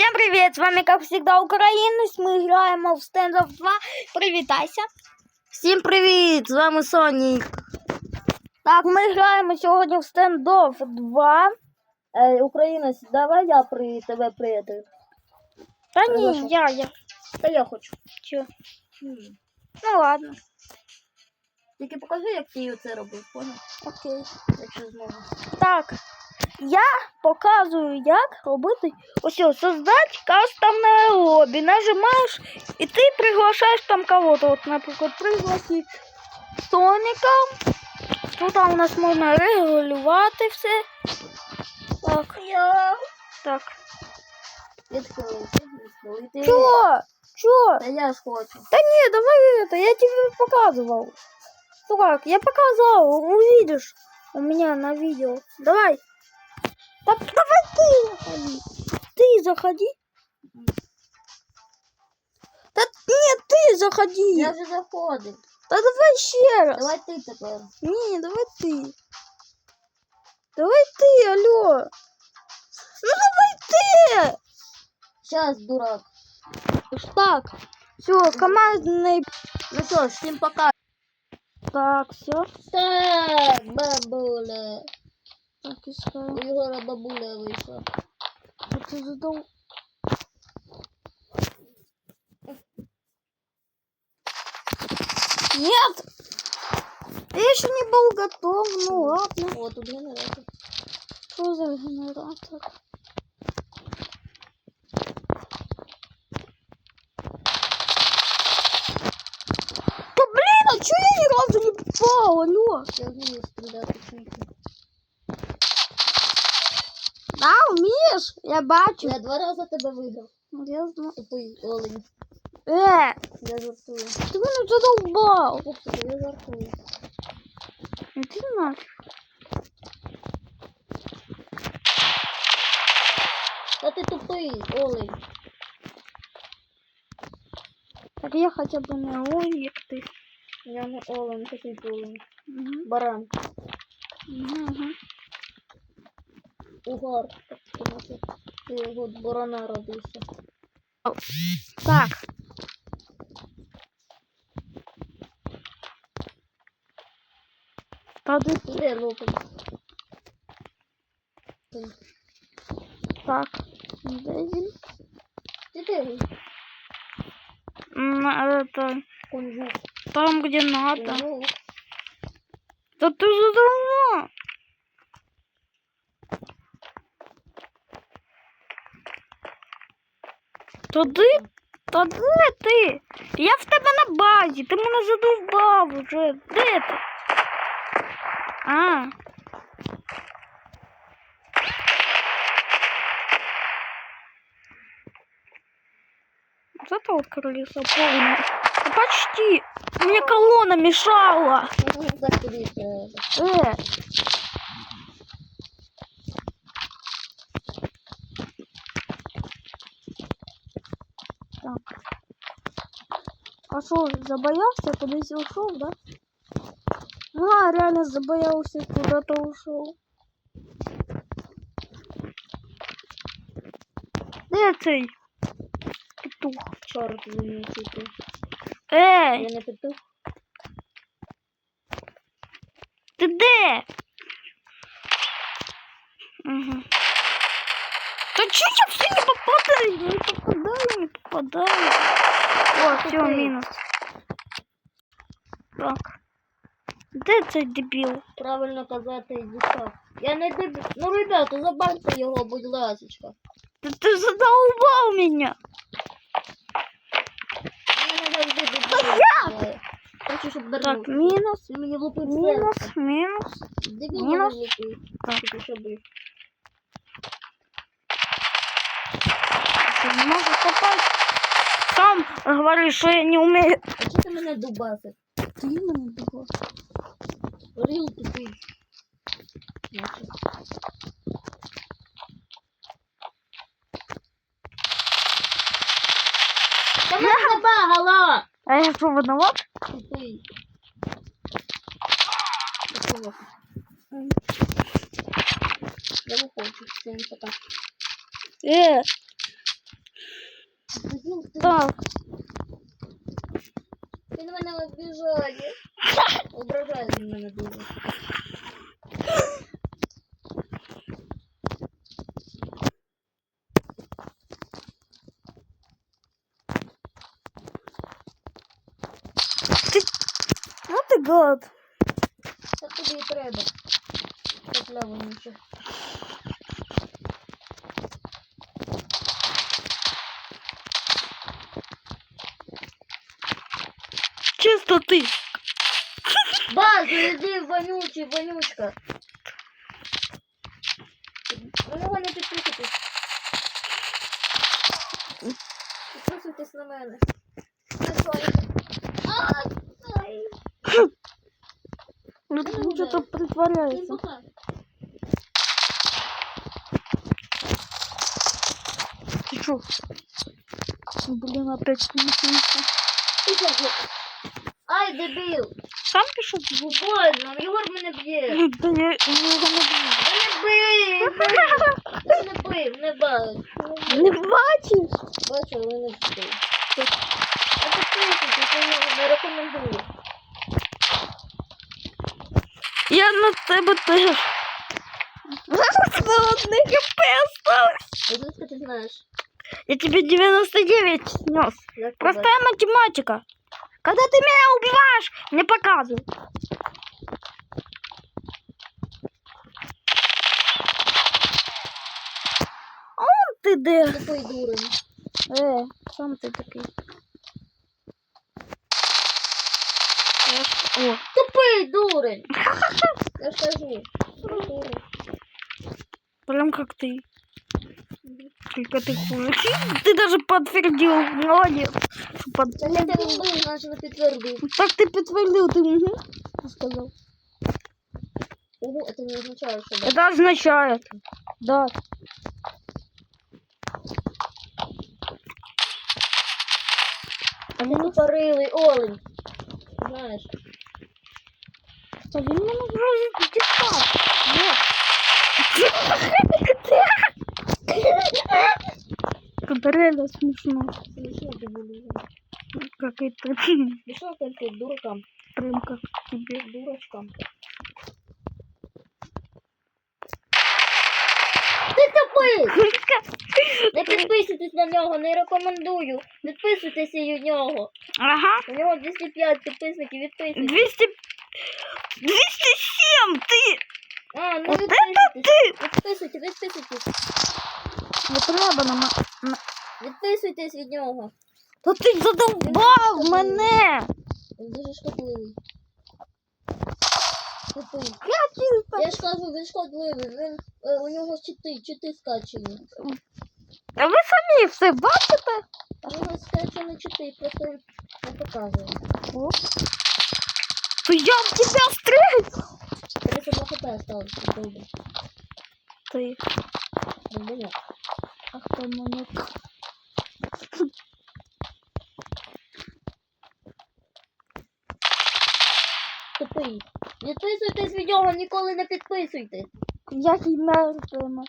Всем привет! С вами, как всегда, Українець. Ми граємо в Stand of 2. Привітайся. Всім привіт! З вами Сонік. Так, ми граємо сьогодні в Stand of 2. Е, Українець, давай я при тебе приїду. Та ні, я, я. Та я хочу. Чого? Ну ладно. Тільки покажи, як ти це робив, понял? Окей. Якщо зможеш. Так, я показую, як робити ось ось, создать кастомне лобі. Нажимаєш і ти приглашаєш там кого-то. От, наприклад, пригласити Соніка. Тут у нас можна регулювати все. Так, Я так. відхилився, відхилити. Чо? Чо? Та я ж хочу. Да не, давай это, я тебе показывал. Ну как, я показал, увидишь у меня на видео. Давай. Да, давай ты заходи. Ты заходи. Да нет, ты заходи. Я вже заходив. Да давай еще раз. Давай ти тепер. Не, давай ты. Давай ты, алло. Ну давай ты. Щас, дурак. Уж так. Все, командный. Ну ж, всім пока. Так, все. Так, бабуля. Так, искаю. У Єгора бабуля вийшла. А ты задал... Нет! Я еще не был готов, ну ладно. О, тут генератор. Что за генератор? Да блин, а чё я ни разу не попал, алло? Я вмію стріляти чуйки. Да, умеешь? Я бачу. Я два рази тебе виграв. Я знаю. Тупий олень. Э, Я жартую. ты меня задолбал. Ух ти, я жартую. Иди нафиг. Та ти тупий, олень. Так я хотя бы не умник ты. Я не олень, такий олень. Мгм. Баран. Мгм. Угар. так сказати. Ти його від барана родився. Так. Тоді Де лопать? так. Де він? Ти де він? М, Это, Кунжут. там, где надо. Кунжут. Да ты же давно. Туди? Та де ти? Я в тебе на базі, ти мене задовбав уже. Де ти? А. Вот это вот крыса полная. Да почти. Мне колонна мешала. Тобі треба. Э. Забоялся, кудись ушел, да? А, реально забоялся, куда-то ушел. Де цей? Петух. Чорт звільнився ти. Ей, Я не петух. ти де? Угу. Да че я все не попадаю? Не попадаю, не попадаю. О, все, Тупий. минус. Так. Де цей дебіл? Правильно казати дістав. Я не деб... Ну, ребята, забаньте його, будь ласочка. Та ти задолбав мене. Я не завжди я! дебіл. Хочу, щоб Так, вернувся. мінус, Він мені влупив мінус, серце. мінус. Дебіл мінус. мені влупив. Так. Тільки що бив. Ти не можеш попасть. Сам говориш, що я не вмію. А чого ти мене дубасив? Ти мене дубав. Рил тупий. Значить. Та мене забагало! А я що виноват? Тупий. Такого. Я виходжу, всім пока. Е, Дебіл, ти- Так. Він мене обіжає. Ображає він мене дуже. Ну ти гад. Так тобі і треба. Попляву нічого. Чисто ти. Базу, іди, вонючий, вонючка. На нього не підписуйтесь. Підписуйтесь на мене. Не слайки. А, ай. Ну Ну, ти що да. то притворяється. Всім пока. Ти що? Блін, опять включився. Ти що, гу- Ай, дебіл. Сам пішов? Больно, Єгор мене б'є. Та я його не бачу. Та не бий, бий. Та не бив, не бив. Не бачиш? Бачу, але не бив. А підписуйтесь, я його не рекомендую. Я на тебе теж. Зараз на одне хп осталось. А звідки ти знаєш? Я тебе 99 снес. Як ти Простая математика. Когда ты меня убиваешь, мне показывай. Он ты де? Тупий дурень. Э, сам ты такой. О, Тупий дурень. Я ж кажу. Тупий дурень. прям как ты. Только ты хуже. Ты даже подтвердил. Молодец. Что под- Та я тебе вбив, наче не підтвердив. Так ты подтвердил, ты угу. сказал. Ого, це не означає, що да. Это означает. Да. А він тупорилий олень. Знаєш. А він мене вже дістав. Вот. Это реально смешно. Смішно ти були. Как это Смішно тільки дуракам. прям как тебе. Дурачкам. Ти тупий! Не підписуйтесь на нього, не рекомендую. Підписуйтеся і у нього. Ага. У нього 205 підписників, відписуйтесь. 200... 207 ты! А, ну Вот это відписуйтесь. ты! Відписуйтесь, відписуйтесь. Не треба на Відписуйтесь від нього. Та ти задовбав мене! Він дуже шкодливий. Тупий. Я. Ж кажу, він шкодливий. Він, е, у нього чити, чити скачені. А ви самі все бачите? У нас скачані чити, просто не показує. О. То я в тебя стрелю! 32 хп осталось. Добре. Ти. Добре. Ах ти мене. Тупий. Відписуйтесь від нього, ніколи не підписуйтесь. Як і на Артема.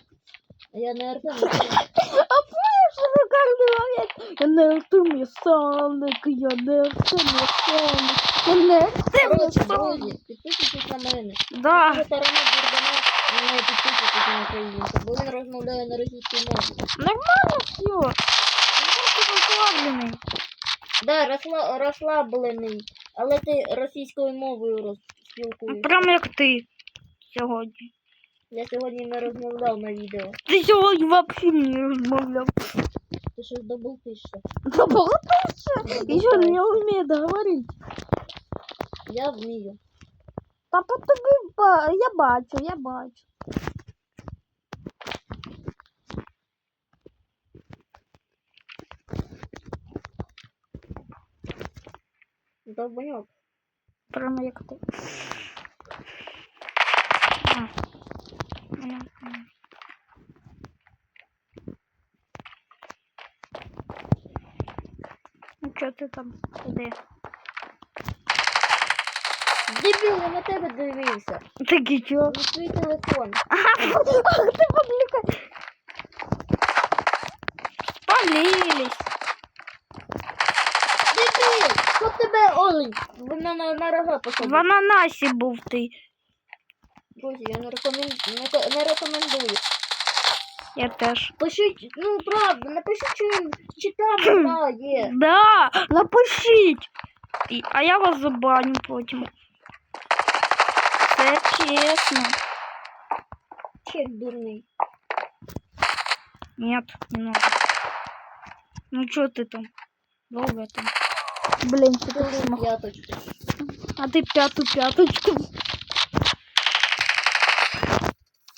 Я не Артем. А помнишь, что в каждый? Я не Артем, я Соник, я не Артем, я Соник. Я не Артем, я Соник. підписуйтесь на мене. Да. Тарана Бурдана на українця, бо він розмовляє на російській мові. Нормально все. Он просто расслабленный. Да, розсла... розслаблений, але ти російською мовою розспілкуєш. Прям як ти сьогодні. Я сьогодні не розмовляв на відео. Ти сьогодні взагалі не розмовляв. Ти щось добултишся. Заболтався. І що не вміє говорити. Я вмію. Та по тобі я бачу, я бачу. Довбаньок. Прямо як ти. А. М, м. Ну що ти там? Де? Дебіл, я на тебе дивився. Так і чо? На свій телефон. Ах, ти подлюка. Спалились. голий. Ви мене на рога В посадили. ананасі був ти. Друзі, я не рекомендую. Не, ко- не рекомендую. Я теж. Пишіть, ну правда, напишіть, що він читав грає. Да, напишіть. І- А я вас забаню потім. Це чесно. Чек дурний. Нет, не надо. Ну что ты там? Долго там. Блин, ты смог. п'яточку. А ты пятую пяточку.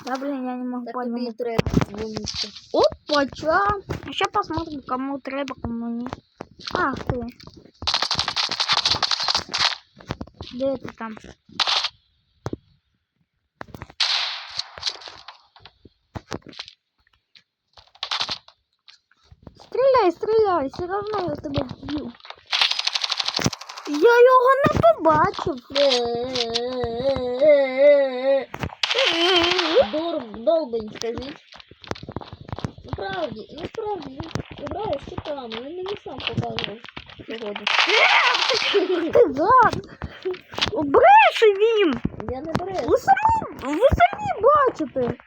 Да блин, я не могу Так понять. треба дзвонити. Опа, чё? Еще посмотрим, кому треба, кому нет. Ах ты. Где ты там? Стреляй, стреляй, все равно я тебе вб'ю. Я його не побачив. Дур, долбень, скажіть. Насправді, насправді, грає з читами, він мені сам показував сьогодні. Ти гад. Він. Я не беру. Ви самі, ви самі бачите.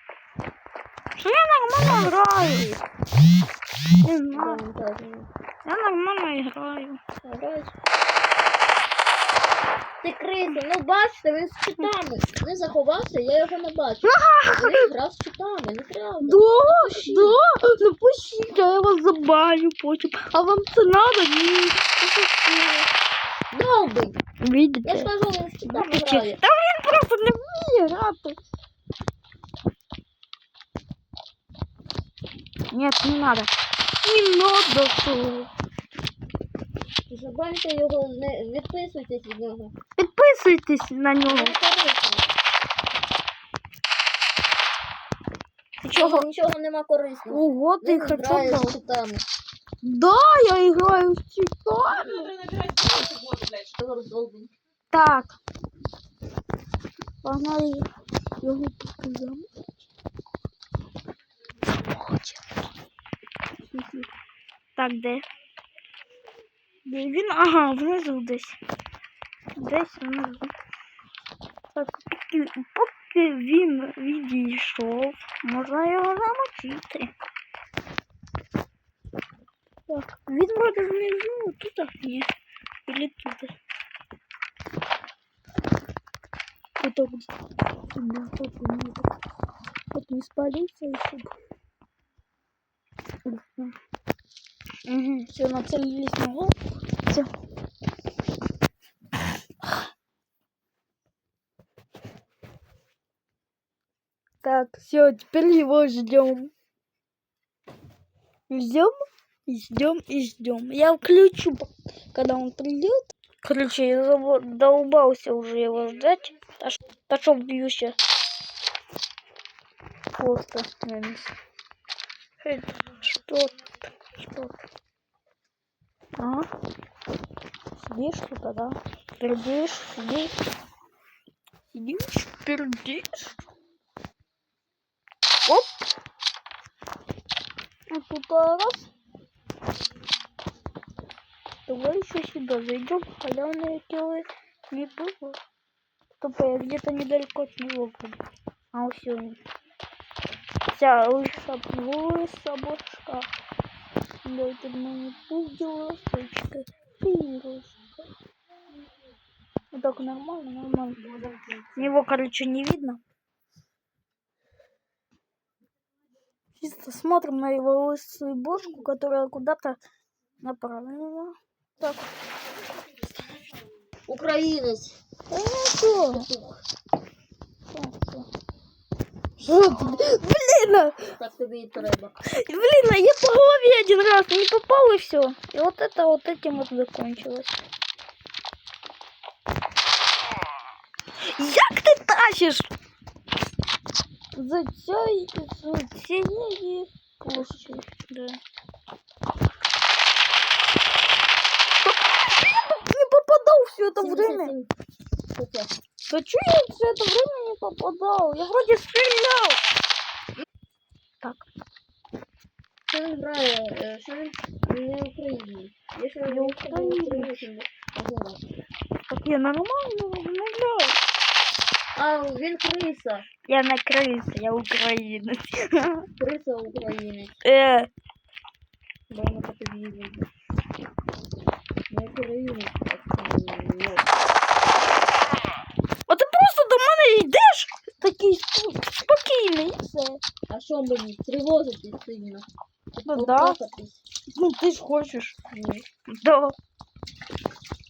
Що я нормально граю. Не знаю. Я нормально граю. Граєш? Ти криса, ну бачите, він з читами. Не заховався, я його не бачу. Він грав з читами, не треба. Да, Напишіть. да, напишіть, а я вас забаню потім. А вам це надо? Ні. Напишіть. Долбий! Я ж Видите? кажу, він з читами Напишіть. грає. Та він просто не вміє грати. Нет, не надо. Не надо цього. Забаньте його, не відписуйтесь від нього. Підписуйтесь на нього. Ти Чого? чого? Нічого нема корисного. Ого, ти грає хотів. з читами. Да, я играю в Титан. Так. Погнали його показам. Так, де? Де він? Ага, внизу десь. Десь внизу. Так, поки, поки він відійшов, можна його намочити. Так, він вроде внизу, тут а ні. Или тут. Вот так вот. Да, вот он, вот. Вот не спалился еще. Угу, все, нацелились на голову. Все. Так, все, теперь его ждем. Ждем, и ждем, и ждем. Я включу, когда он придет. Короче, я долбался уже его ждать. Да что бьюся. Просто на них. Э, Что? Что? А? Сидишь тут, да? Пердишь, сидишь. Сидишь, пердишь. Оп. Вот тут а, раз. Давай еще сюда зайдем. Халявные килы не было. Стоп, я где-то недалеко от него буду. А все. Вся лыса, лыса башка. Дайте мне пусть ласточка. Пирожка. Вот так нормально, нормально. Его, короче, не видно. Чисто смотрим на его лысую бошку, которая куда-то направлена. Так, Українець. да не то. Что ты? Блин, а, Так тобі і треба. блин, а я по голове один раз не попал и все. И вот это вот этим вот закончилось. Як ты тащишь? За цей, за цієї площі. Да. Не попадал все это время. кстати. Да че я все это время не попадал? Е, я вроде стрелял. Так. Я не играю, не Украине. Я сейчас не Украине. Так я нормально гуляю. А, він криса. Я не криса, я українець. Криса українець. Е. Бо я не. Я українець. А що мені? Тривожитись сильно. Ну да. Поплакатись? Ну ти ж хочеш. Ні. Да.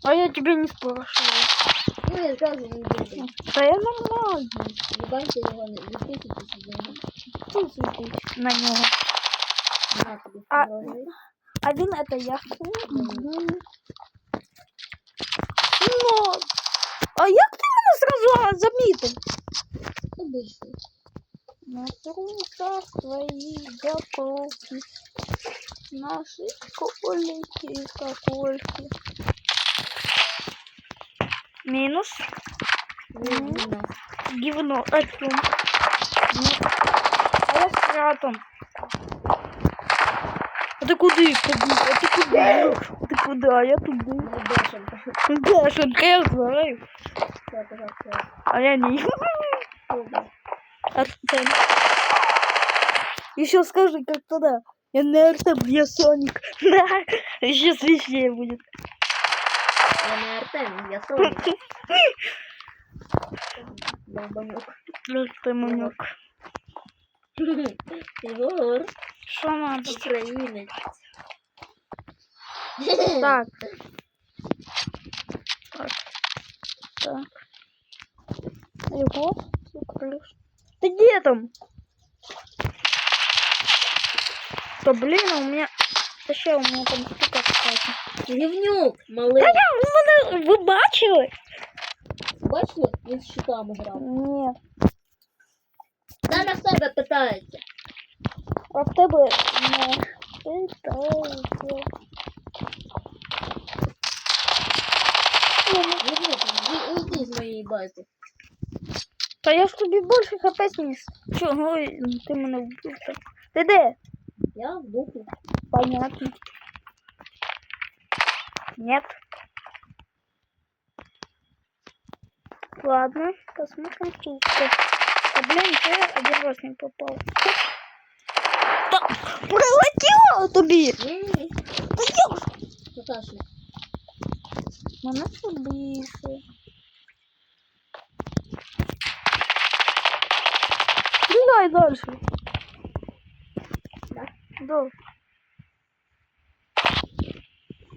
А я тебе не спрашиваю. Ну, я кажу, не буду. Да я нормально. Вибачте його, не відписуйтесь з нього. Тисячись на нього. На тобі. А- дорогий. А він это я. Мгм. Ну, а як ти мене зразу а, замітив? Обично. На трусах твои заколки, наши колики, кокольки. Минус. На. Гивно. Артем. Нет. А я с Ратом. А ты куда? А ты куда? Ты куда? Я туда. Не бешенка. Дашенька, я знаю. А я не. Артем. Еще скажи, как тогда. Я не Артем, я Соник. Еще смешнее будет. Я не Артем, я Соня. Долбанюк. Артемонек. Егор. Что надо? Українець. Так. Так. Так. Его закрылся. Ты где там? Да блин, а у меня... Вообще у меня там штука кстати. Гівнюк, малий. Та я, у мене... Ви бачили? Бачили? Він з щитами грав. Ні. Та на себе питається. А в тебе не питається. Гівнюк, ви- уйди з моєї бази. Та я ж тобі більше хп сніс. Чого ти мене вбив? так? Ти де? Я в духу. Понятно. Нет. Ладно, посмотрим тут. А блин, я один раз не попал. Да, прилетіло тобі! Ні-ні-ні. Та я ж Наташа. мене побився. Стріляй дальше. Да? Да.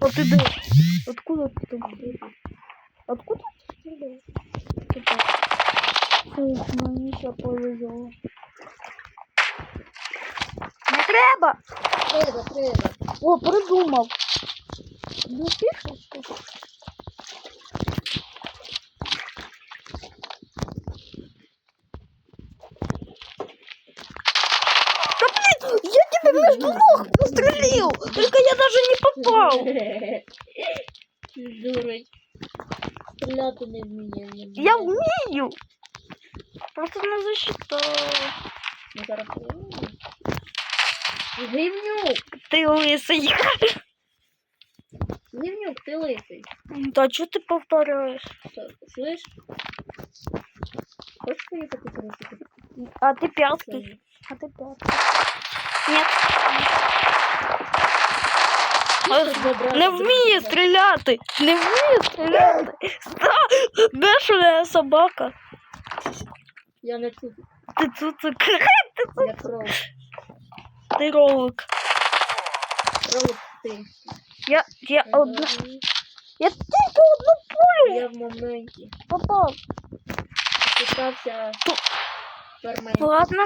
А ты да? Откуда ты там? Откуда ты стреляешь? Типа. Ух, мені ще повезло. Не треба! Треба, треба. О, придумав. Не пишеш? Да блин, я тебе между ног пострелил! Только я даже не попал! Дурень. Стріляти не вміє. не Я вміє. вмію! Просто не засчитал. Ну, зараз подивимось. Гівнюк! Ты лысый. Гівнюк, ти лисий. Да что ты повторяешь? Що, Слышь? Хочеш поїхати коротше? А ты пятый. А ты пятый. Нет. Не вміє стріляти! Не вміє стріляти! Бешена собака! Я не тут, Ти цуцик, я кров. ти ролик. Кров ти. Я, я Я одну, я тільки одну пулю Я в моменті. попав. Питався Ладно,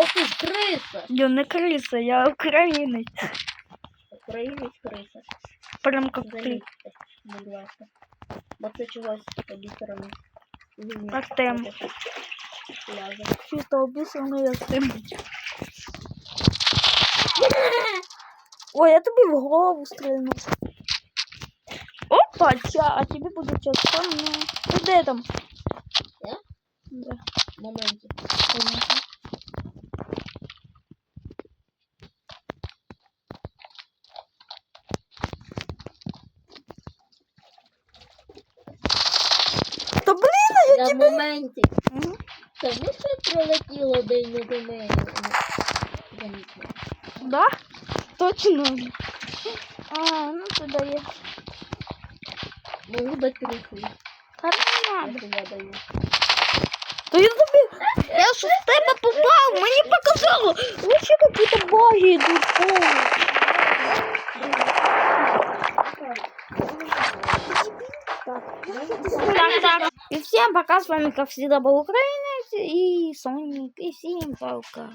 Ох ти ж криса! я не криса, я українець. Українець криса. Прям ти. Замітьте, будь ласка. Бо це чогось тоді сторони. Артем. Чисто обісаний тим. Ой, я тобі в голову стрельну. Опа, ча, а тебе буде час. Ти де там? Я? Да, В моменті. В моменті. Це знаєш, що пролетіло день на землі? Да? Точно. А, ну туда я. Можу дати руку. Та не надо. Я даю. Та я тобі... Я ж в тебе попав, мені показало. Вообще какие-то баги йдуть. Так, так. И всем пока, с вами, как всегда, был Украинец и Соник, и всем пока.